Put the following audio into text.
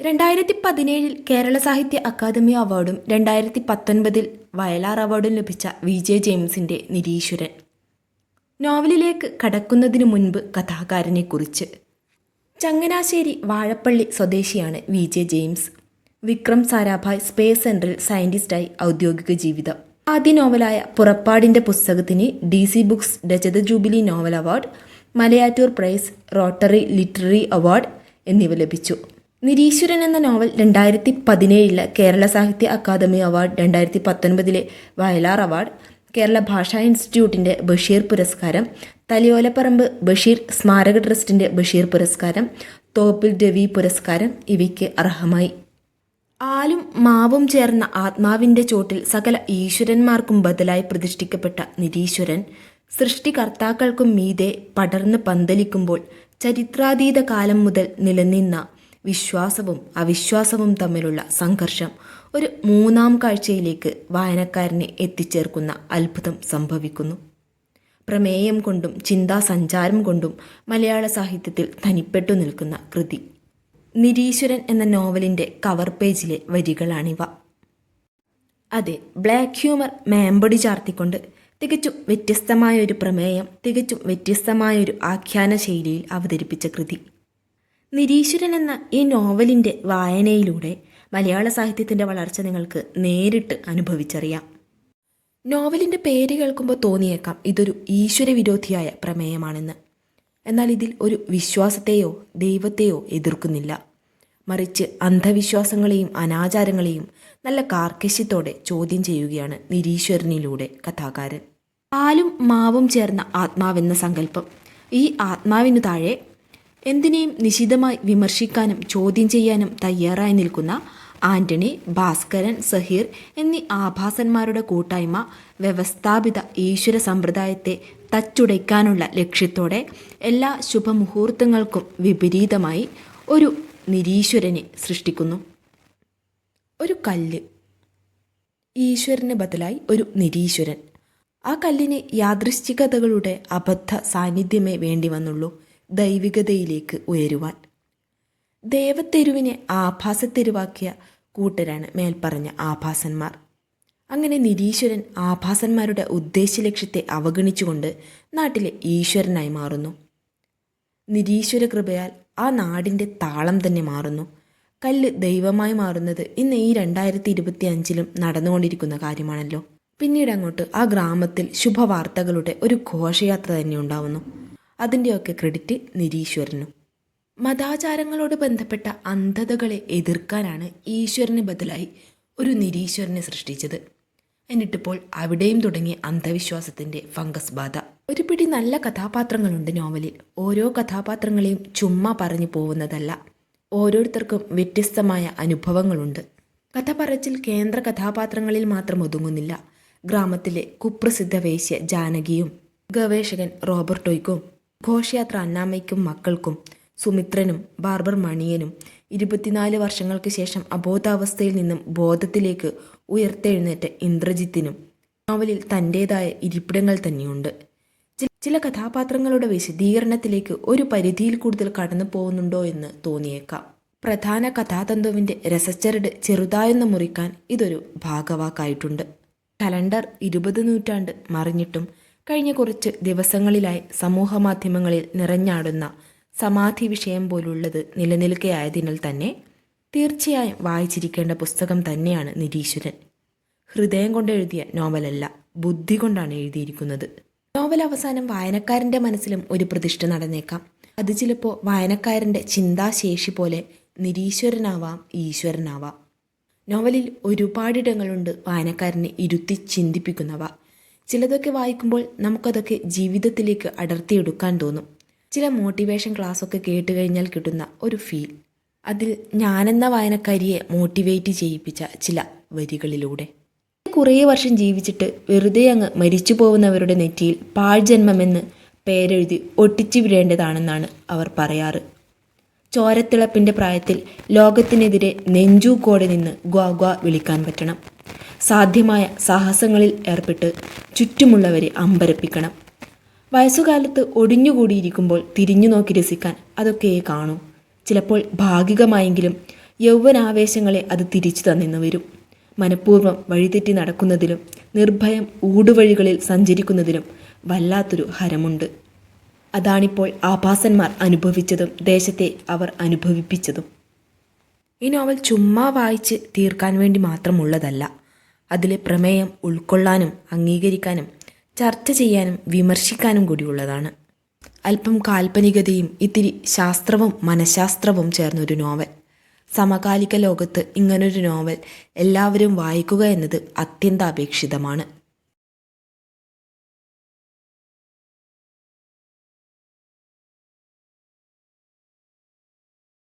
രണ്ടായിരത്തി പതിനേഴിൽ കേരള സാഹിത്യ അക്കാദമി അവാർഡും രണ്ടായിരത്തി പത്തൊൻപതിൽ വയലാർ അവാർഡും ലഭിച്ച വി ജെ ജെയിംസിന്റെ നിരീശ്വരൻ. നോവലിലേക്ക് കടക്കുന്നതിനു മുൻപ് കഥാകാരനെക്കുറിച്ച്. ചങ്ങനാശ്ശേരി വാഴപ്പള്ളി സ്വദേശിയാണ് V J James. Vikram Sarabhai space സെന്ററിൽ സയന്റിസ്റ്റായി ഔദ്യോഗിക ജീവിതം. ആദ്യ നോവലായ പുറപ്പാടിന്റെ പുസ്തകത്തിന് ഡി സി ബുക്സ് രജത jubilee novel award Malayattoor prize Rotary literary award എന്നിവ ലഭിച്ചു. നിരീശ്വരൻ എന്ന നോവൽ രണ്ടായിരത്തി പതിനേഴിലെ കേരള സാഹിത്യ അക്കാദമി അവാർഡ് രണ്ടായിരത്തി പത്തൊൻപതിലെ വയലാർ അവാർഡ് കേരള ഭാഷാ ഇൻസ്റ്റിറ്റ്യൂട്ടിന്റെ ബഷീർ പുരസ്കാരം തലയോലപ്പറമ്പ് ബഷീർ സ്മാരക ട്രസ്റ്റിന്റെ ബഷീർ പുരസ്കാരം തോപ്പിൽ രവി പുരസ്കാരം ഇവയ്ക്ക് അർഹമായി. ആലും മാവും ചേർന്ന ആത്മാവിന്റെ ചോട്ടിൽ സകല ഈശ്വരന്മാർക്കും ബദലായി പ്രതിഷ്ഠിക്കപ്പെട്ട നിരീശ്വരൻ സൃഷ്ടികർത്താക്കൾക്കും മീതെ പടർന്ന് പന്തലിക്കുമ്പോൾ ചരിത്രാതീത കാലം മുതൽ നിലനിന്ന വിശ്വാസവും അവിശ്വാസവും തമ്മിലുള്ള സംഘർഷം ഒരു മൂന്നാം കാഴ്ചയിലേക്ക് വായനക്കാരനെ എത്തിച്ചേർക്കുന്ന അത്ഭുതം സംഭവിക്കുന്നു. പ്രമേയം കൊണ്ടും ചിന്താ സഞ്ചാരം കൊണ്ടും മലയാള സാഹിത്യത്തിൽ തനിപ്പെട്ടു നിൽക്കുന്ന കൃതി. നിരീശ്വരൻ എന്ന നോവലിന്റെ കവർ പേജിലെ വരികളാണിവ. അതെ ബ്ലാക്ക് ഹ്യൂമർ മേമ്പടി ചാർത്തിക്കൊണ്ട് തികച്ചും വ്യത്യസ്തമായ ഒരു പ്രമേയം തികച്ചും വ്യത്യസ്തമായ ഒരു ആഖ്യാന ശൈലിയിൽ അവതരിപ്പിച്ച കൃതി. നിരീശ്വരൻ എന്ന ഈ നോവലിന്റെ വായനയിലൂടെ മലയാള സാഹിത്യത്തിന്റെ വളർച്ച നിങ്ങൾക്ക് നേരിട്ട് അനുഭവിച്ചറിയാം. നോവലിന്റെ പേര് കേൾക്കുമ്പോൾ തോന്നിയേക്കാം ഇതൊരു ഈശ്വരവിരോധിയായ പ്രമേയമാണെന്ന്. എന്നാൽ ഇതിൽ ഒരു വിശ്വാസത്തെയോ ദൈവത്തെയോ എതിർക്കുന്നില്ല. മറിച്ച് അന്ധവിശ്വാസങ്ങളെയും അനാചാരങ്ങളെയും നല്ല കാർക്കശ്യത്തോടെ ചോദ്യം ചെയ്യുകയാണ് നിരീശ്വരനിലൂടെ കഥാകാരൻ. പാലും മാവും ചേർന്ന ആത്മാവെന്ന സങ്കല്പം ഈ ആത്മാവിനു താഴെ എന്തിനേയും നിശിതമായി വിമർശിക്കാനും ചോദ്യം ചെയ്യാനും തയ്യാറായി നിൽക്കുന്ന ആന്റണി ഭാസ്കരൻ സഹീർ എന്നീ ആഭാസന്മാരുടെ കൂട്ടായ്മ വ്യവസ്ഥാപിത ഈശ്വര സമ്പ്രദായത്തെ തച്ചുടയ്ക്കാനുള്ള ലക്ഷ്യത്തോടെ എല്ലാ ശുഭമുഹൂർത്തങ്ങൾക്കും വിപരീതമായി ഒരു നിരീശ്വരനെ സൃഷ്ടിക്കുന്നു. ഒരു കല്ല്. ഈശ്വരന് ബദലായി ഒരു നിരീശ്വരൻ. ആ കല്ലിന് യാദൃശ്ചികതകളുടെ അബദ്ധ സാന്നിധ്യമേ വേണ്ടി വന്നുള്ളൂ ദൈവികതയിലേക്ക് ഉയരുവാൻ. ദേവത്തെരുവിനെ ആഭാസത്തെരുവാക്കിയ കൂട്ടരാണ് മേൽപ്പറഞ്ഞ ആഭാസന്മാർ. അങ്ങനെ നിരീശ്വരൻ ആഭാസന്മാരുടെ ഉദ്ദേശ്യലക്ഷ്യത്തെ അവഗണിച്ചുകൊണ്ട് നാട്ടിലെ ഈശ്വരനായി മാറുന്നു. നിരീശ്വര കൃപയാൽ ആ നാടിന്റെ താളം തന്നെ മാറുന്നു. കല്ല് ദൈവമായി മാറുന്നത് ഇന്ന് ഈ രണ്ടായിരത്തി ഇരുപത്തി അഞ്ചിലും നടന്നുകൊണ്ടിരിക്കുന്ന കാര്യമാണല്ലോ. പിന്നീട് അങ്ങോട്ട് ആ ഗ്രാമത്തിൽ ശുഭവാർത്തകളുടെ ഒരു ഘോഷയാത്ര തന്നെ ഉണ്ടാവുന്നു. അതിന്റെയൊക്കെ ക്രെഡിറ്റ് നിരീശ്വരനും. മതാചാരങ്ങളോട് ബന്ധപ്പെട്ട അന്ധതകളെ എതിർക്കാനാണ് ഈശ്വരന് ബദലായി ഒരു നിരീശ്വരനെ സൃഷ്ടിച്ചത്. എന്നിട്ടിപ്പോൾ അവിടെയും തുടങ്ങി അന്ധവിശ്വാസത്തിന്റെ ഫംഗസ് ബാധ. ഒരു പിടി നല്ല കഥാപാത്രങ്ങളുണ്ട് നോവലിൽ. ഓരോ കഥാപാത്രങ്ങളെയും ചുമ്മാ പറഞ്ഞു പോകുന്നതല്ല ഓരോരുത്തർക്കും വ്യത്യസ്തമായ അനുഭവങ്ങളുണ്ട്. കഥ പറച്ചിൽ കേന്ദ്ര കഥാപാത്രങ്ങളിൽ മാത്രം ഒതുങ്ങുന്നില്ല. ഗ്രാമത്തിലെ കുപ്രസിദ്ധ വേശ്യ ജാനകിയും ഗവേഷകൻ റോബർട്ടോയ്ക്കും ഘോഷയാത്ര അന്നാമ്മയ്ക്കും മക്കൾക്കും സുമിത്രനും ബാർബർ മണിയനും ഇരുപത്തിനാല് വർഷങ്ങൾക്ക് ശേഷം അബോധാവസ്ഥയിൽ നിന്നും ബോധത്തിലേക്ക് ഉയർത്തെഴുന്നേറ്റ ഇന്ദ്രജിത്തിനും നോവലിൽ തന്റേതായ ഇരിപ്പിടങ്ങൾ തന്നെയുണ്ട്. ചില കഥാപാത്രങ്ങളുടെ വിശദീകരണത്തിലേക്ക് ഒരു പരിധിയിൽ കൂടുതൽ കടന്നു പോകുന്നുണ്ടോ എന്ന് തോന്നിയേക്കാം. പ്രധാന കഥാതന്തുവിന്റെ രസച്ചരട് ചെറുതായൊന്ന് മുറിക്കാൻ ഇതൊരു ഭാഗവാക്കായിട്ടുണ്ട്. കലണ്ടർ ഇരുപത് നൂറ്റാണ്ട് മറിഞ്ഞിട്ടും കഴിഞ്ഞ കുറച്ച് ദിവസങ്ങളിലായി സമൂഹമാധ്യമങ്ങളിൽ നിറഞ്ഞാടുന്ന സമാധി വിഷയം പോലുള്ളത് നിലനിൽക്കുകയായതിനാൽ തന്നെ തീർച്ചയായും വായിച്ചിരിക്കേണ്ട പുസ്തകം തന്നെയാണ് നിരീശ്വരൻ. ഹൃദയം കൊണ്ട് എഴുതിയ നോവലല്ല ബുദ്ധി കൊണ്ടാണ് എഴുതിയിരിക്കുന്നത്. നോവൽ അവസാനം വായനക്കാരന്റെ മനസ്സിലും ഒരു പ്രതിഷ്ഠ നടന്നേക്കാം. അത് ചിലപ്പോൾ വായനക്കാരന്റെ ചിന്താശേഷി പോലെ നിരീശ്വരനാവാം ഈശ്വരനാവാം. നോവലിൽ ഒരുപാടിടങ്ങളുണ്ട് വായനക്കാരനെ ഇരുത്തി ചിന്തിപ്പിക്കുന്നവ. ചിലതൊക്കെ വായിക്കുമ്പോൾ നമുക്കതൊക്കെ ജീവിതത്തിലേക്ക് അടർത്തിയെടുക്കാൻ തോന്നും. ചില മോട്ടിവേഷൻ ക്ലാസ്സൊക്കെ കേട്ട് കഴിഞ്ഞാൽ കിട്ടുന്ന ഒരു ഫീൽ. അതിൽ ഞാനെന്ന വായനക്കാരിയെ മോട്ടിവേറ്റ് ചെയ്യിപ്പിച്ച ചില വരികളിലൂടെ. കുറേ വർഷം ജീവിച്ചിട്ട് വെറുതെ അങ്ങ് മരിച്ചു പോകുന്നവരുടെ നെറ്റിയിൽ പാഴ്ജന്മമെന്ന് പേരെഴുതി ഒട്ടിച്ചു വിടേണ്ടതാണെന്നാണ് അവർ പറയാറ്. ചോരത്തിളപ്പിന്റെ പ്രായത്തിൽ ലോകത്തിനെതിരെ നെഞ്ചു നെഞ്ചൂക്കോടെ നിന്ന് ഗ്വാ ഗ്വാ വിളിക്കാൻ പറ്റണം. സാധ്യമായ സാഹസങ്ങളിൽ ഏർപ്പെട്ട് ചുറ്റുമുള്ളവരെ അമ്പരപ്പിക്കണം. വയസ്സുകാലത്ത് ഒടിഞ്ഞുകൂടിയിരിക്കുമ്പോൾ തിരിഞ്ഞു നോക്കി രസിക്കാൻ അതൊക്കെയേ കാണൂ. ചിലപ്പോൾ ഭാഗികമായെങ്കിലും യൗവനാവേശങ്ങളെ അത് തിരിച്ചു തന്നെന്ന് വരും. മനഃപൂർവം വഴിതെറ്റി നടക്കുന്നതിലും നിർഭയം ഊടുവഴികളിൽ സഞ്ചരിക്കുന്നതിലും വല്ലാത്തൊരു ഹരമുണ്ട്. അതാണിപ്പോൾ ആഭാസന്മാർ അനുഭവിച്ചതും ദേശത്തെ അവർ അനുഭവിപ്പിച്ചതും. ഈ നോവൽ ചുമ്മാ വായിച്ച് തീർക്കാൻ വേണ്ടി മാത്രമുള്ളതല്ല. അതിലെ പ്രമേയം ഉൾക്കൊള്ളാനും അംഗീകരിക്കാനും ചർച്ച ചെയ്യാനും വിമർശിക്കാനും കൂടിയുള്ളതാണ്. അല്പം കാൽപ്പനികതയും ഇത്തിരി ശാസ്ത്രവും മനഃശാസ്ത്രവും ചേർന്നൊരു നോവൽ. സമകാലിക ലോകത്ത് ഇങ്ങനൊരു നോവൽ എല്ലാവരും വായിക്കുക എന്നത് അത്യന്താപേക്ഷിതമാണ്.